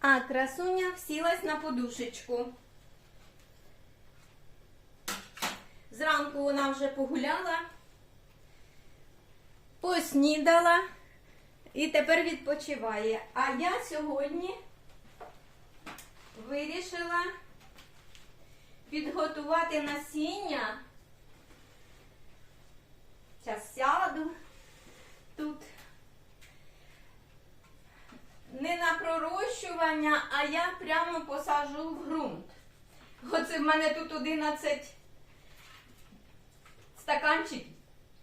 А красуня сілась на подушечку. Зранку вона вже погуляла, поснідала і тепер відпочиває. А я сьогодні вирішила підготувати насіння. Зараз сяду тут. Не на пророщування, а я прямо посажу в ґрунт. Оце в мене тут 11 стаканчиків.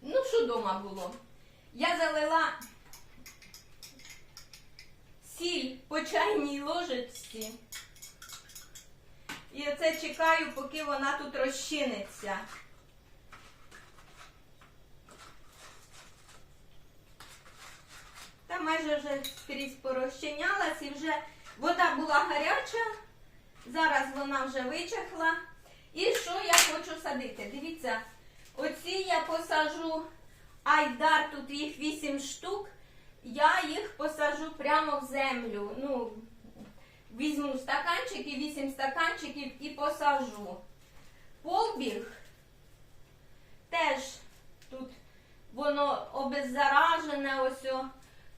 Ну, що вдома було? Я залила сіль по чайній ложечці. І оце чекаю, поки вона тут розчиниться. Майже вже скрізь порозчинялась і вже вода була гаряча. Зараз вона вже вичахла. І що я хочу садити? Дивіться, оці я посажу айдар, тут їх 8 штук. Я їх посажу прямо в землю. Ну, візьму стаканчики, 8 стаканчиків і посажу. Полбіг теж тут воно обеззаражене ось. о.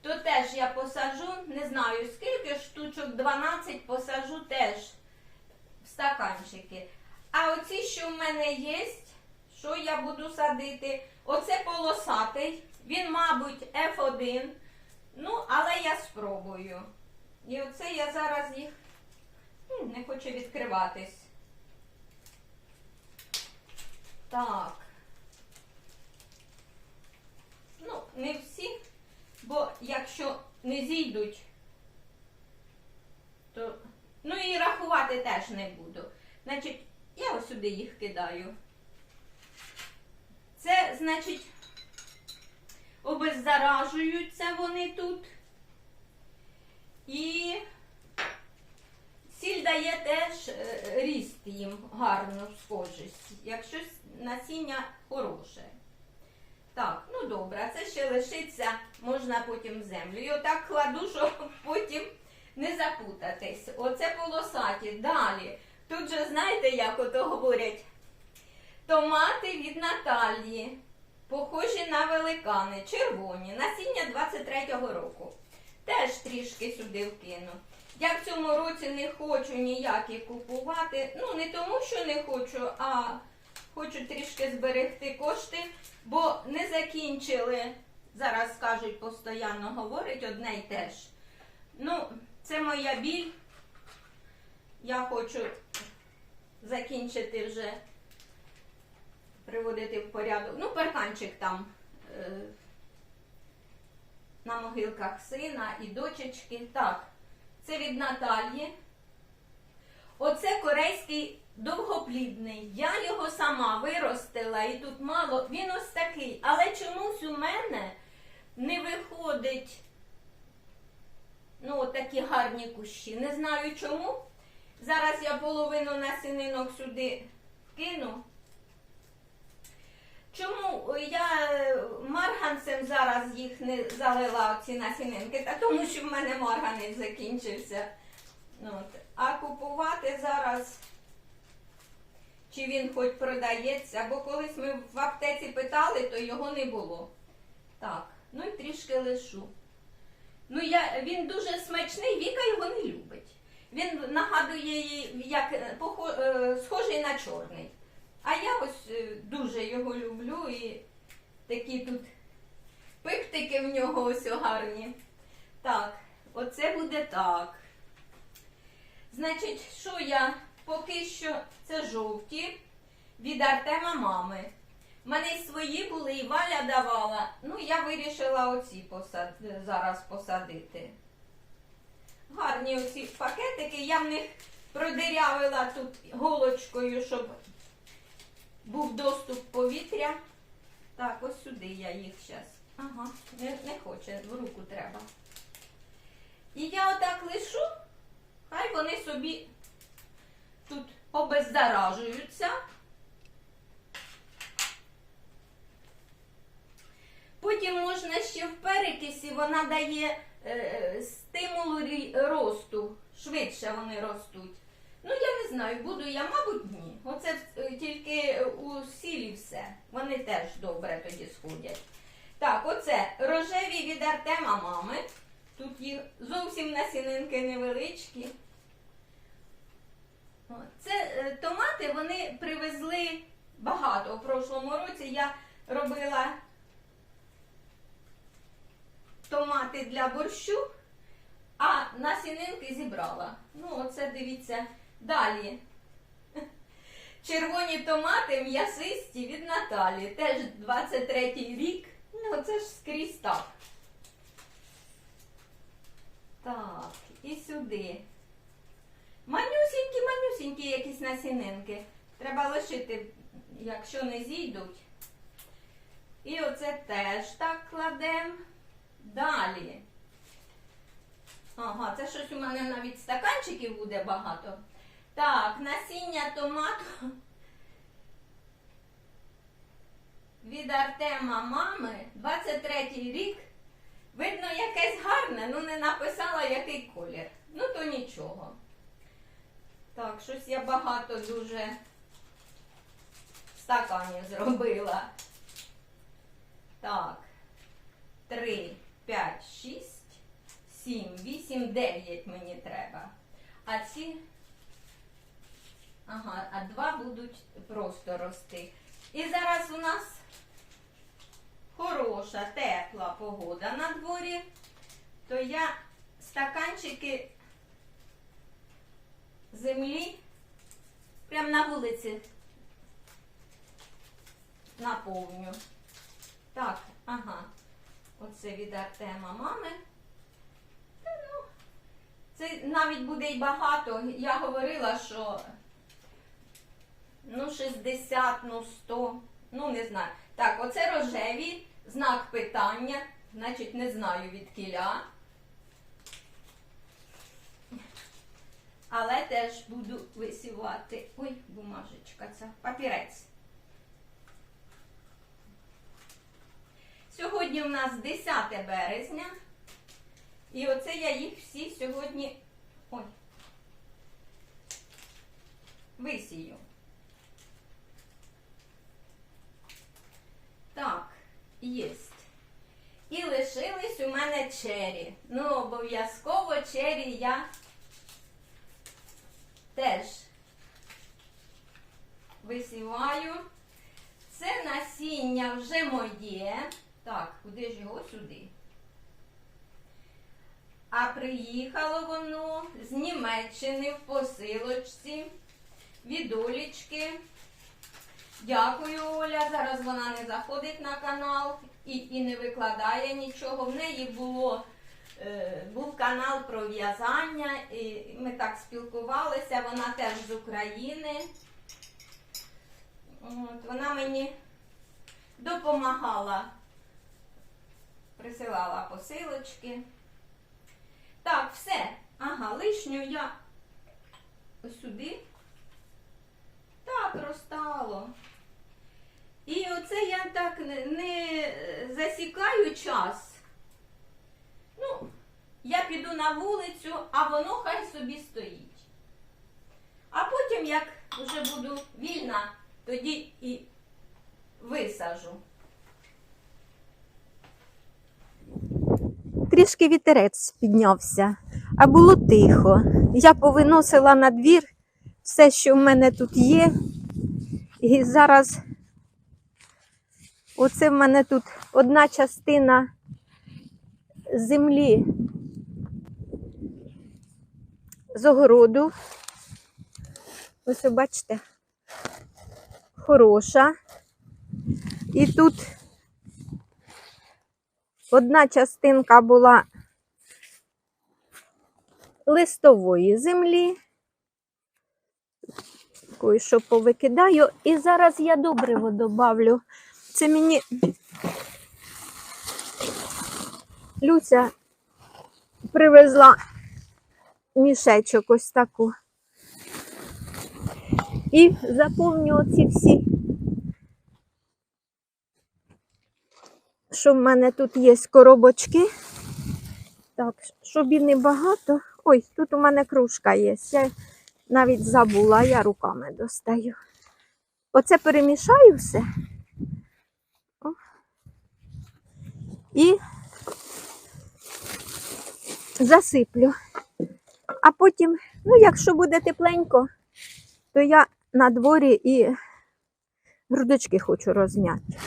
То теж я посажу, не знаю скільки штучок, 12 посажу теж в стаканчики. А оці, що в мене є, що я буду садити? Оце полосатий, він, мабуть, F1. Ну, але я спробую. І оце я зараз їх не хочу відкриватись. Так. Ну, не всі. Якщо не зійдуть, то ну і рахувати теж не буду. Значить, я ось сюди їх кидаю. Це, значить, обеззаражуються вони тут. І сіль дає теж е, ріст їм гарну схожість, якщо насіння хороше. Так, ну добре, це ще лишиться, можна потім в землю. І отак кладу, щоб потім не запутатись. Оце полосаті. Далі. Тут же знаєте, як ото говорять? Томати від Наталії. Похожі на великани, червоні, насіння 23-го року. Теж трішки сюди вкину. Я в цьому році не хочу ніякі купувати. Ну, не тому, що не хочу, а хочу трішки зберегти кошти, бо не закінчили. Зараз кажуть, постійно говорить одне й те ж. Ну, це моя біль. Я хочу закінчити вже приводити в порядок. Ну, парканчик там е, на могилках сина і дочечки. Так, це від Наталії. Оце корейський довгоплідний. Я його сама виростила і тут мало. Він ось такий. Але чомусь у мене не виходить ну, такі гарні кущі. Не знаю чому. Зараз я половину насінинок сюди вкину. Чому я е, марганцем зараз їх не залила ці насінинки? Та тому що в мене марганець закінчився. Ну, От. А купувати зараз, чи він хоч продається, бо колись ми в аптеці питали, то його не було. Так, ну і трішки лишу. Ну, я, він дуже смачний, Віка його не любить. Він нагадує їй, як е, е, схожий на чорний. А я ось е, дуже його люблю і такі тут пиптики в нього ось гарні. Так, оце буде так. Значить, що я поки що це жовті від Артема мами. У мене й свої були, і Валя давала. Ну, я вирішила оці посад... зараз посадити. Гарні оці пакетики. Я в них продирявила тут голочкою, щоб був доступ повітря. Так, ось сюди я їх зараз. Ага, не, не хоче, в руку треба. І я отак лишу, хай вони собі тут обеззаражуються. Потім можна ще в перекисі, вона дає е, стимулу росту. Швидше вони ростуть. Ну, я не знаю, буду я, мабуть, ні. Оце е, тільки у сілі все. Вони теж добре тоді сходять. Так, оце рожеві від Артема мами. Тут їх зовсім насінинки невеличкі. Це е, томати вони привезли багато. У прошлому році я робила томати для борщу, а насінинки зібрала. Ну, оце дивіться далі. Червоні томати м'ясисті від Наталі. Теж 23-й рік. Ну, це ж скрізь так. Так, і сюди. Манюсінькі, манюсінькі якісь насінинки. Треба лишити, якщо не зійдуть. І оце теж так кладемо. Далі. Ага, це щось у мене навіть стаканчиків буде багато. Так, насіння томату від Артема мами 23 рік. Видно, якесь гарне, ну не написала, який колір. Ну то нічого. Так, щось я багато дуже стаканів зробила. Так. 3, 5, 6, 7, 8, 9 мені треба. А ці. Ага, а два будуть просто рости. І зараз у нас хороша, тепла погода на дворі, то я стаканчики землі прямо на вулиці наповню. Так, ага. Оце від Артема мами. Та ну, Це навіть буде й багато. Я говорила, що ну 60, ну 100, ну не знаю. Так, оце рожеві, знак питання. Значить, не знаю від кіля. Але теж буду висівати. Ой, бумажечка, це папірець. Сьогодні у нас 10 березня. І оце я їх всі сьогодні. Ой. Висію. Так, єсть. І лишились у мене чері. Ну, обов'язково чері я теж висіваю. Це насіння вже моє. Так, куди ж його сюди? А приїхало воно з Німеччини в посилочці від Олічки. Дякую, Оля. Зараз вона не заходить на канал і, і не викладає нічого. В неї було, е, був канал про в'язання, і ми так спілкувалися. Вона теж з України. От, вона мені допомагала, присилала посилочки. Так, все. Ага, лишню я сюди. Так, розтало. І оце я так не, не засікаю час. Ну, я піду на вулицю, а воно хай собі стоїть. А потім, як вже буду вільна, тоді і висажу. Трішки вітерець піднявся, а було тихо. Я повиносила на двір все, що в мене тут є. І зараз оце в мене тут одна частина землі з огороду. Ось бачите, хороша. І тут Одна частинка була листової землі. Такої, що повикидаю. І зараз я добриво добавлю. Це мені Люся привезла мішечок ось таку. І заповню оці всі що в мене тут є коробочки. Так, щоб і не багато. Ой, тут у мене кружка є. Я навіть забула, я руками достаю. Оце перемішаю все. О. І засиплю. А потім, ну, якщо буде тепленько, то я на дворі і грудочки хочу розм'яти.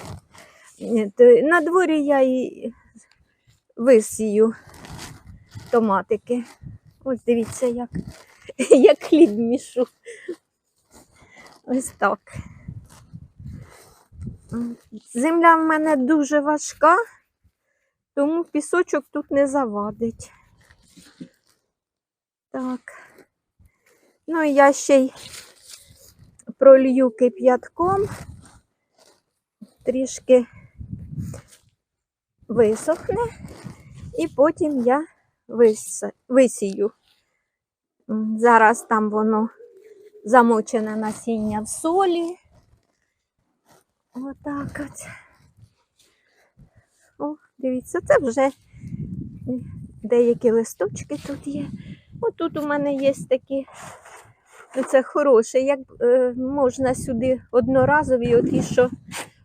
Е, На дворі я і висію томатики. Ось дивіться, як, як хліб мішу. Ось так. Земля в мене дуже важка, тому пісочок тут не завадить. Так. Ну і я ще й пролью кип'ятком, трішки висохне, і потім я висію. Зараз там воно замочене насіння в солі. Отак от. Дивіться, це вже деякі листочки тут є. Отут у мене є такі, ну, це хороше, як е, можна сюди одноразові, оті, що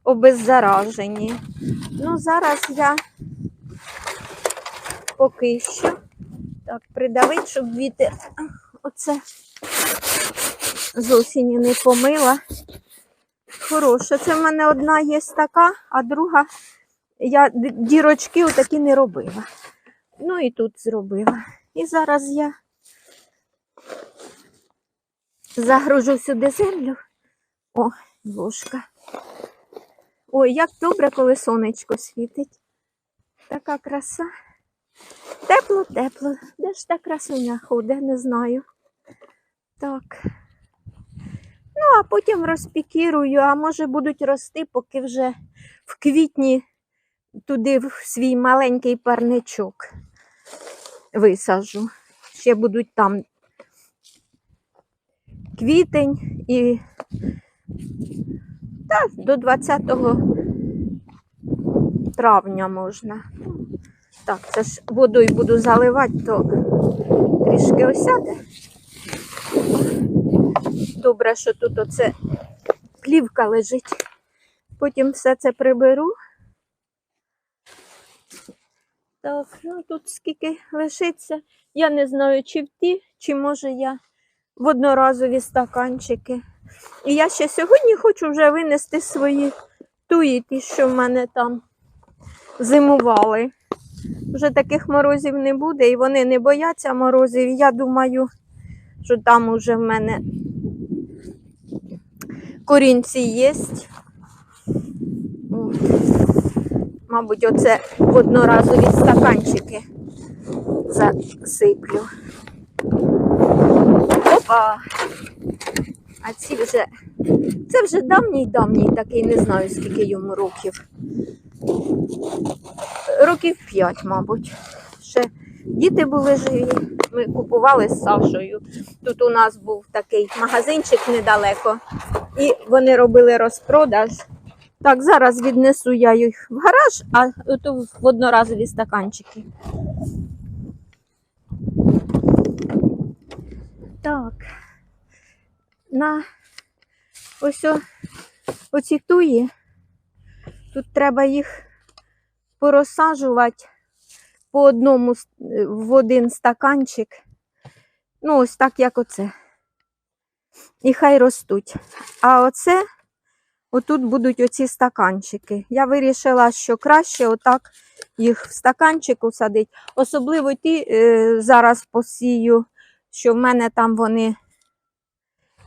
обеззаражені. Ну, зараз я поки що так придавить, щоб вітер оце з осені не помила. Хороше. Це в мене одна є така, а друга я дірочки отакі не робила. Ну і тут зробила. І зараз я загружу сюди землю. О, ложка. Ой, як добре, коли сонечко світить. Така краса. Тепло, тепло. Де ж та красуня ходить, не знаю. Так. Ну, а потім розпікірую, а може будуть рости, поки вже в квітні туди свій маленький парничок висаджу. Ще будуть там квітень і та, до 20 травня можна. Так, це ж водою буду заливати, то трішки осяде. Добре, що тут оце плівка лежить. Потім все це приберу. Так, ну тут скільки лишиться. Я не знаю, чи в ті, чи може я в одноразові стаканчики. І я ще сьогодні хочу вже винести свої туї, ті, що в мене там зимували. Вже таких морозів не буде, і вони не бояться морозів. Я думаю, що там уже в мене корінці є. От. Мабуть, оце в одноразові стаканчики засиплю. Опа! А ці вже. Це вже давній-давній такий, не знаю, скільки йому років. Років п'ять, мабуть. Ще діти були живі. Ми купували з Сашою. Тут у нас був такий магазинчик недалеко, і вони робили розпродаж. Так, зараз віднесу я їх в гараж, а то в одноразові стаканчики. Так. На ось оці туї. Тут треба їх порозсаджувати по одному е, в один стаканчик. Ну, ось так, як оце. І хай ростуть. А оце, отут будуть оці стаканчики. Я вирішила, що краще отак їх в стаканчику садити. Особливо ті е, зараз посію, що в мене там вони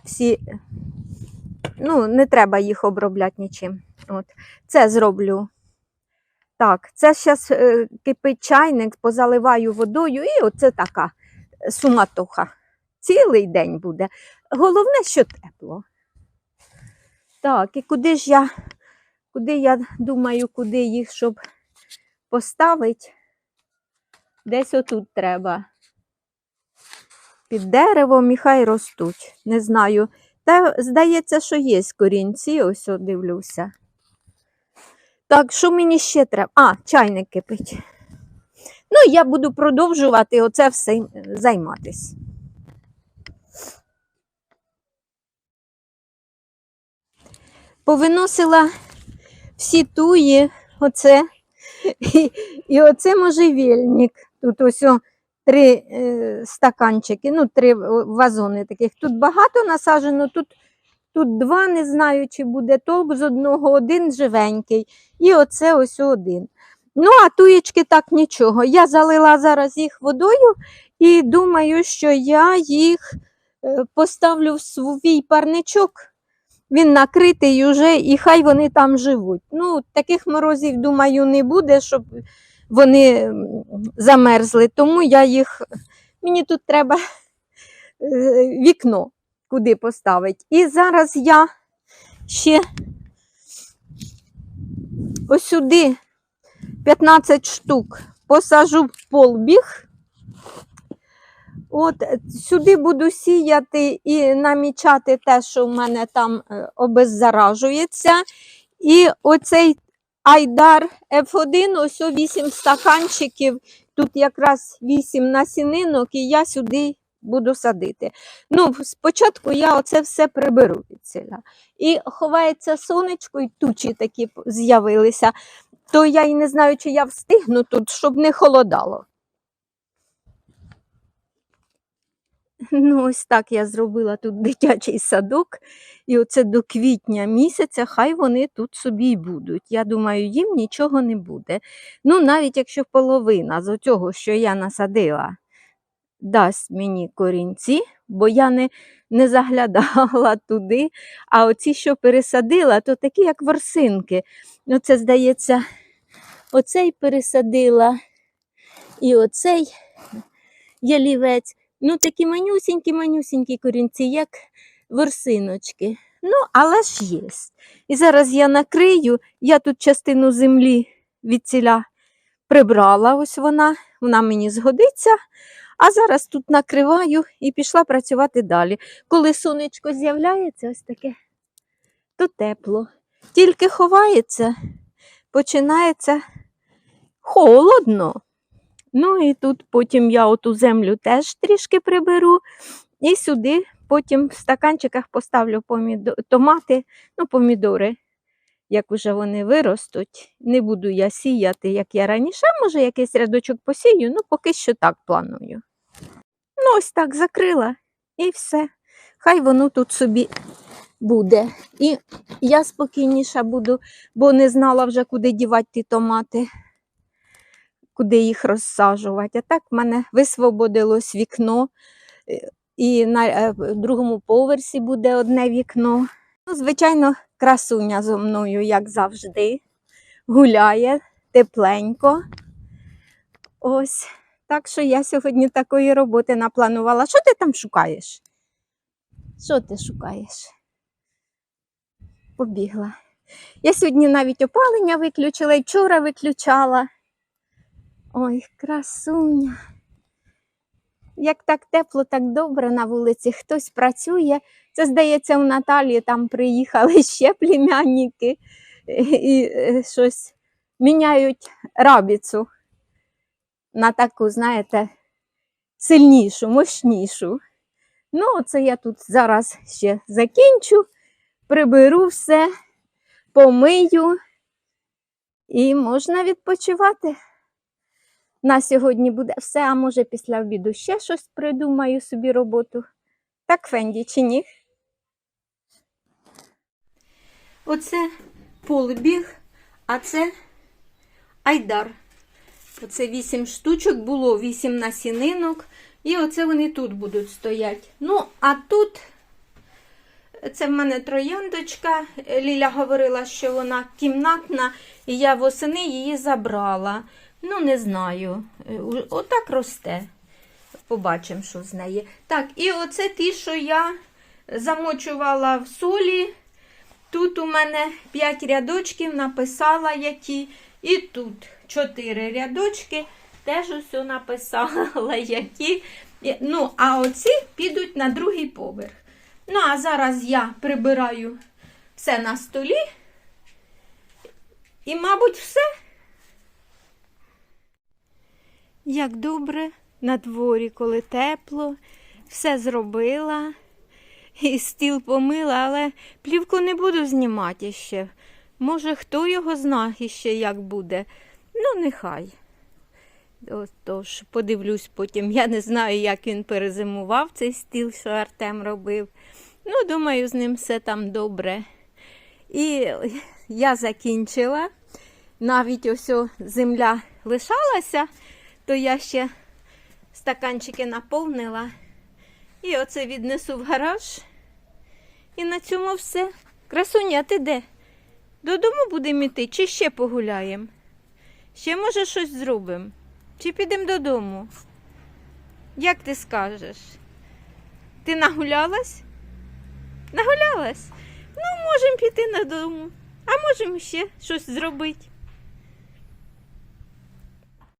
всі, ну, не треба їх обробляти нічим. От. Це зроблю. Так, це зараз е, кипить чайник, позаливаю водою, і оце така суматоха. Цілий день буде. Головне, що тепло. Так, і куди ж я, куди я думаю, куди їх, щоб поставити? Десь отут треба. Під деревом і хай ростуть. Не знаю. Та здається, що є корінці, ось от дивлюся. Так, що мені ще треба? А, чайник кипить. Ну, я буду продовжувати оце все займатися. Повиносила всі туї, оце, і, і оце можжевельник. Тут ось три е, стаканчики, ну, три вазони таких. Тут багато насаджено, тут, тут два, не знаю, чи буде толк з одного, один живенький. І оце ось один. Ну, а туєчки так нічого. Я залила зараз їх водою і думаю, що я їх е, поставлю в свій парничок. Він накритий уже, і хай вони там живуть. Ну, таких морозів, думаю, не буде, щоб вони замерзли. Тому я їх. Мені тут треба е, вікно куди поставити. І зараз я ще ось сюди 15 штук посажу в полбіг. От е, сюди буду сіяти і намічати те, що в мене там е, обеззаражується. І оцей Айдар F1, ось о 8 стаканчиків, тут якраз 8 насінинок, і я сюди буду садити. Ну, спочатку я оце все приберу від ціля. І ховається сонечко, і тучі такі з'явилися, то я і не знаю, чи я встигну тут, щоб не холодало. Ну, ось так я зробила тут дитячий садок. І оце до квітня місяця хай вони тут собі й будуть. Я думаю, їм нічого не буде. Ну, навіть якщо половина з цього, що я насадила, дасть мені корінці, бо я не, не заглядала туди. А оці, що пересадила, то такі, як ворсинки. Оце, здається, оцей пересадила і оцей ялівець. Ну, такі манюсінькі-манюсінькі корінці, як ворсиночки. Ну, але ж є. І зараз я накрию, я тут частину землі від ціля прибрала, ось вона, вона мені згодиться. А зараз тут накриваю і пішла працювати далі. Коли сонечко з'являється, ось таке, то тепло. Тільки ховається, починається холодно. Ну і тут потім я оту землю теж трішки приберу. І сюди потім в стаканчиках поставлю помідо... томати, ну, помідори, як уже вони виростуть. Не буду я сіяти, як я раніше. Може, якийсь рядочок посію, ну поки що так планую. Ну, ось так закрила і все. Хай воно тут собі буде. І я спокійніша буду, бо не знала вже, куди дівати ті томати куди їх розсаджувати. А так в мене висвободилось вікно, е, і на е, другому поверсі буде одне вікно. Ну, звичайно, красуня зо мною, як завжди, гуляє тепленько. Ось. Так що я сьогодні такої роботи напланувала. Що ти там шукаєш? Що ти шукаєш? Побігла. Я сьогодні навіть опалення виключила і вчора виключала. Ой, красуня. Як так тепло, так добре на вулиці, хтось працює. Це, здається, у Наталі там приїхали ще племянники і е, щось міняють рабіцу на таку, знаєте, сильнішу, мощнішу. Ну, оце я тут зараз ще закінчу, приберу все, помию і можна відпочивати. На сьогодні буде все, а може після обіду ще щось придумаю собі роботу. Так, Фенді, чи ні? Оце полбіг, а це айдар. Оце вісім штучок, було вісім насінинок. І оце вони тут будуть стояти. Ну, а тут це в мене трояндочка. Ліля говорила, що вона кімнатна, і я восени її забрала. Ну, не знаю. Е, Отак росте. Побачимо, що з неї. Так, і оце ті, що я замочувала в солі. Тут у мене 5 рядочків, написала які. І тут 4 рядочки. Теж усе написала, які. Ну, а оці підуть на другий поверх. Ну, а зараз я прибираю все на столі. І, мабуть, все. Як добре на дворі, коли тепло, все зробила. І стіл помила, але плівку не буду знімати ще. Може, хто його зна іще, як буде. Ну, нехай. Тож, подивлюсь потім. Я не знаю, як він перезимував цей стіл, що Артем робив. Ну, думаю, з ним все там добре. І я закінчила. Навіть ось земля лишалася, то я ще стаканчики наповнила. І оце віднесу в гараж. І на цьому все. Красуня, ти де? Додому будемо йти чи ще погуляємо? Ще, може, щось зробимо? Чи підемо додому? Як ти скажеш? Ти нагулялась? Нагулялась? Ну, можемо піти додому, а можемо ще щось зробити.